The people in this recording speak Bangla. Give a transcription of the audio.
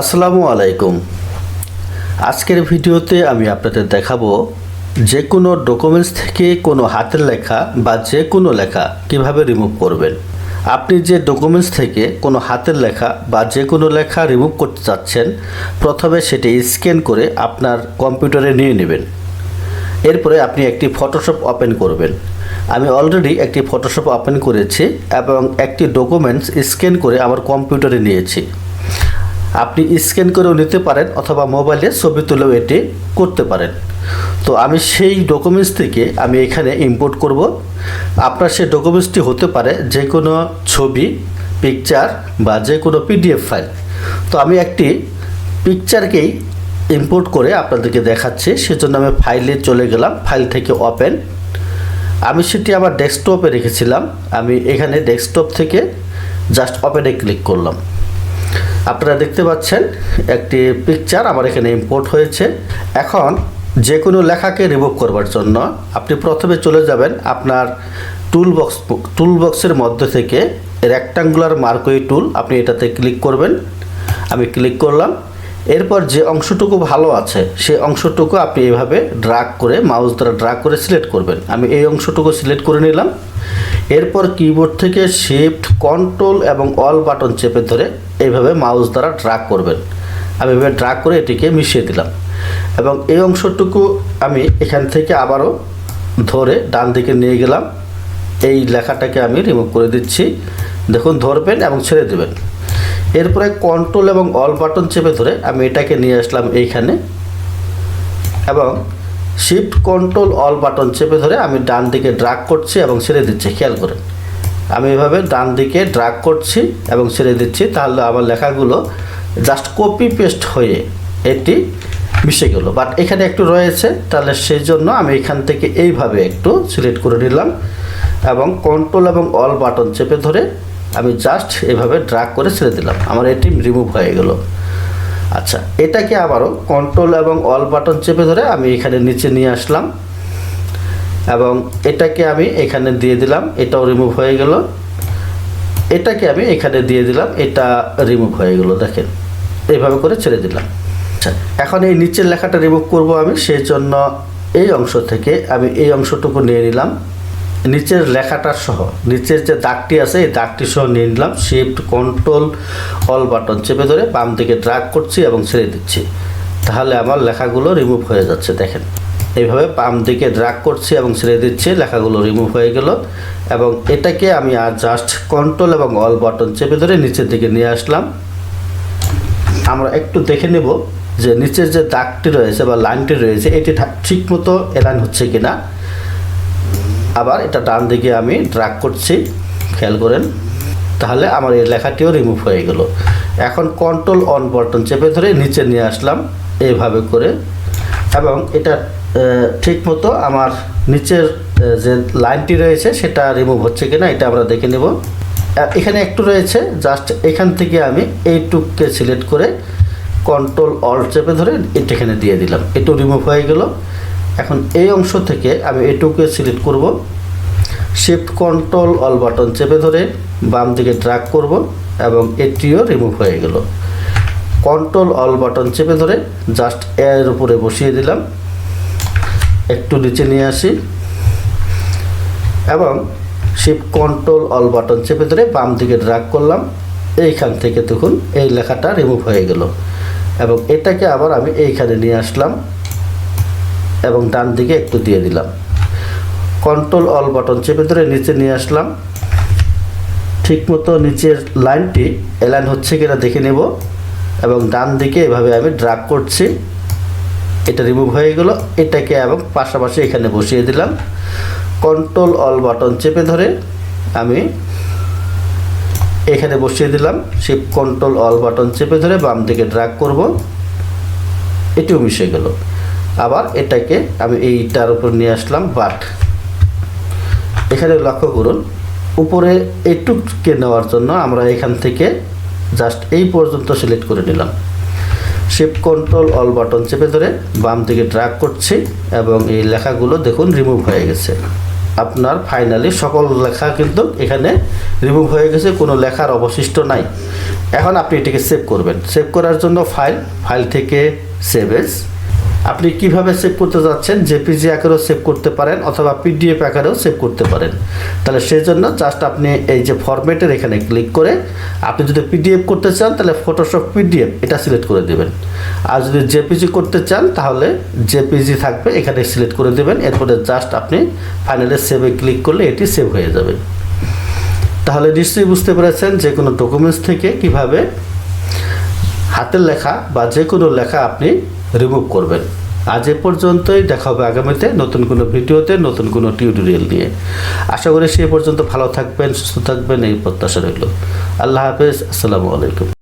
আসসালামু আলাইকুম। আজকের ভিডিওতে আমি আপনাদের দেখাবো যে কোনো ডকুমেন্টস থেকে কোনো হাতের লেখা বা যে কোনো লেখা কীভাবে রিমুভ করবেন। আপনি যে ডকুমেন্টস থেকে কোনো হাতের লেখা বা যে কোনো লেখা রিমুভ করতে চাচ্ছেন, প্রথমে সেটি স্ক্যান করে আপনার কম্পিউটারে নিয়ে নেবেন। এরপরে আপনি একটি ফটোশপ ওপেন করবেন। আমি অলরেডি একটি ফটোশপ ওপেন করেছি এবং একটি ডকুমেন্টস স্ক্যান করে আমার কম্পিউটারে নিয়েছি। আপনি স্ক্যান করেও নিতে পারেন অথবা মোবাইলে ছবি তুলেও এটি করতে পারেন। তো আমি সেই ডকুমেন্টস থেকে আমি এখানে ইম্পোর্ট করব। আপনার সেই ডকুমেন্টসটি হতে পারে যে কোনো ছবি পিকচার বা যে কোনো পিডিএফ ফাইল তো আমি একটি পিকচারকেই ইম্পোর্ট করে আপনাদেরকে দেখাচ্ছি, সেজন্য আমি ফাইলে চলে গেলাম ফাইল থেকে ওপেন আমি সেটি আমার ডেস্কটপে রেখেছিলাম। আমি এখানে ডেস্কটপ থেকে জাস্ট ওপেনে ক্লিক করলাম। আপনারা দেখতে পাচ্ছেন একটি পিকচার আমার এখানে ইম্পোর্ট হয়েছে। এখন যে কোনো লেখাকে রিমুভ করবার জন্য আপনি প্রথমে চলে যাবেন আপনার টুল বক্স টুল বক্সের মধ্যে থেকে রেক্টাঙ্গুলার মার্কোই টুল আপনি এটাতে ক্লিক করবেন। আমি ক্লিক করলাম। এরপর যে অংশটুকু ভালো আছে, সেই অংশটুকু আপনি এভাবে ড্রাগ করে মাউস দ্বারা ড্রাগ করে সিলেক্ট করবেন। আমি এই অংশটুকু সিলেক্ট করে নিলাম। এরপর কিবোর্ড থেকে শিফট কন্ট্রোল এবং অল বাটন চেপে ধরে এইভাবে মাউস দ্বারা ড্রাগ করবেন। আমি এভাবে ড্রাগ করে এটিকে মিশিয়ে দিলাম। এবং এই অংশটুকু আমি এখান থেকে আবারও ধরে ডান দিকে নিয়ে গেলাম। এই লেখাটাকে আমি রিমুভ করে দিচ্ছি। দেখুন, ধরবেন এবং ছেড়ে দেবেন। এরপরে কন্ট্রোল এবং অল বাটন চেপে ধরে আমি এটাকে নিয়ে আসলাম এইখানে। এবং শিফট কন্ট্রোল অল বাটন চেপে ধরে আমি ডান দিকে ড্রাগ করছি এবং ছেড়ে দিচ্ছি, খেয়াল করেন। আমি এভাবে ডান দিকে ড্রাগ করছি এবং ছেড়ে দিচ্ছি, তাহলে আমার লেখাগুলো জাস্ট কপি পেস্ট হয়ে এটি মিশে গেল। বাট এখানে একটু রয়েছে, তাহলে সেই জন্য আমি এখান থেকে এইভাবে একটু সিলেক্ট করে নিলাম। এবং কন্ট্রোল এবং অল বাটন চেপে ধরে আমি জাস্ট এভাবে ড্রাগ করে ছেড়ে দিলাম। আমার এটি রিমুভ হয়ে গেল। আচ্ছা এটাকে আবারও কন্ট্রোল এবং অল বাটন চেপে ধরে আমি এখানে নিচে নিয়ে আসলাম। এবং এটাকে আমি এখানে দিয়ে দিলাম, এটাও রিমুভ হয়ে গেল। এটাকে আমি এখানে দিয়ে দিলাম, এটা রিমুভ হয়ে গেল, দেখেন। এইভাবে করে ছেড়ে দিলাম। আচ্ছা এখন এই নিচের লেখাটা রিমুভ করব আমি সেই জন্য এই অংশ থেকে আমি এই অংশটুকু নিয়ে নিলাম। নিচের লেখাটা সহ, নিচের যে দাগটি আছে এই দাগটি সহ নিয়ে নিলাম শিফট কন্ট্রোল অল বাটন চেপে ধরে বাম দিকে ড্রাগ করছি এবং ছেড়ে দিচ্ছি। তাহলে আমার লেখাগুলো রিমুভ হয়ে যাচ্ছে, দেখেন। এইভাবে বাম দিকে ড্রাগ করছি এবং ছেড়ে দিচ্ছি, লেখাগুলো রিমুভ হয়ে গেল। এবং এটাকে আমি আর জাস্ট কন্ট্রোল এবং অল বাটন চেপে ধরে নিচের দিকে নিয়ে আসলাম। আমরা একটু দেখে নেব যে নিচের যে দাগটি রয়েছে বা লাইনটি রয়েছে, এটি ঠিক মতো এলাইন হচ্ছে কিনা। আবার এটা ডান দিকে আমি ড্রাগ করছি, খেয়াল করেন। তাহলে আমার এই লেখাটিও রিমুভ হয়ে গেল। এখন কন্ট্রোল অন বাটন চেপে ধরে নিচে নিয়ে আসলাম, এইভাবে করে। এবং এটা ঠিক মতো আমার নিচের যে লাইনটি রয়েছে সেটা রিমুভ হচ্ছে কিনা এটা আমরা দেখে নেব। এখানে একটু রয়েছে জাস্ট এখান থেকে আমি এইটুককে সিলেক্ট করে কন্ট্রোল অল চেপে ধরে এটা এখানে দিয়ে দিলাম। একটু রিমুভ হয়ে গেল। এখন এই অংশ থেকে আমি এটুকে সিলেক্ট করব। শিফট কন্ট্রোল অল বাটন চেপে ধরে বাম দিকে ড্রাগ করব এবং এটিও রিমুভ হয়ে গেল। কন্ট্রোল অল বাটন চেপে ধরে জাস্ট এর উপরে বসিয়ে দিলাম। একটু নিচে নিয়ে আসি। এবং শিফট কন্ট্রোল অল বাটন চেপে ধরে বাম দিকে ড্রাগ করলাম। এইখান থেকে দেখুন, এই লেখাটা রিমুভ হয়ে গেল। এবং এটাকে আবার আমি এইখানে নিয়ে আসলাম। এবং ডান দিকে একটু দিয়ে দিলাম। কন্ট্রোল অল বাটন চেপে ধরে নিচে নিয়ে আসলাম। ঠিকমতো নিচের লাইনটি এলাইন হচ্ছে কিনা দেখে নেব এবং ডান দিকে এভাবে আমি ড্রাগ করছি। এটা রিমুভ হয়ে গেল। এটাকে এবং পাশাপাশি এখানে বসিয়ে দিলাম। কন্ট্রোল অল বাটন চেপে ধরে আমি এখানে বসিয়ে দিলাম। শিপ কন্ট্রোল অল বাটন চেপে ধরে বাম দিকে ড্রাগ করব। এটিও মিশে গেল। আবার এটাকে আমি এইটার উপর নিয়ে আসলাম বাট। এখানে লক্ষ্য করুন, উপরে এইটুককে নেওয়ার জন্য আমরা এখান থেকে জাস্ট এই পর্যন্ত সিলেক্ট করে নিলাম। শিফট কন্ট্রোল অল বাটন চেপে ধরে বাম দিকে ড্রাগ করছি এবং এই লেখাগুলো দেখুন রিমুভ হয়ে গেছে। আপনার ফাইনালি সকল লেখা কিন্তু এখানে রিমুভ হয়ে গেছে, কোনো লেখার অবশিষ্ট নাই। এখন আপনি এটাকে সেভ করবেন। সেভ করার জন্য ফাইল ফাইল থেকে সেভ এস আপনি কীভাবে সেভ করতে যাচ্ছেন? জেপিজি আকারেও সেভ করতে পারেন অথবা পিডিএফ আকারেও সেভ করতে পারেন। তাহলে সেই জন্য জাস্ট আপনি এই যে ফরম্যাটের এখানে ক্লিক করে আপনি যদি পিডিএফ করতে চান, তাহলে ফটোশপ পিডিএফ এটা সিলেক্ট করে দেবেন। আর যদি জেপিজি করতে চান, তাহলে জেপিজি থাকবে, এখানে সিলেক্ট করে দেবেন। এরপরে জাস্ট আপনি ফাইনালে সেভে ক্লিক করলে এটি সেভ হয়ে যাবে। তাহলে নিশ্চয়ই বুঝতে পেরেছেন যে কোনো ডকুমেন্টস থেকে কীভাবে হাতের লেখা বা যে কোনো লেখা আপনি রিমুভ করবেন। আজ এ পর্যন্তই, দেখা হবে আগামীতে নতুন কোনো ভিডিওতে, নতুন কোনো টিউটোরিয়াল নিয়ে। আশা করি সে পর্যন্ত ভালো থাকবেন, সুস্থ থাকবেন, এই প্রত্যাশা রইল। আল্লাহ হাফেজ, আসসালামু আলাইকুম।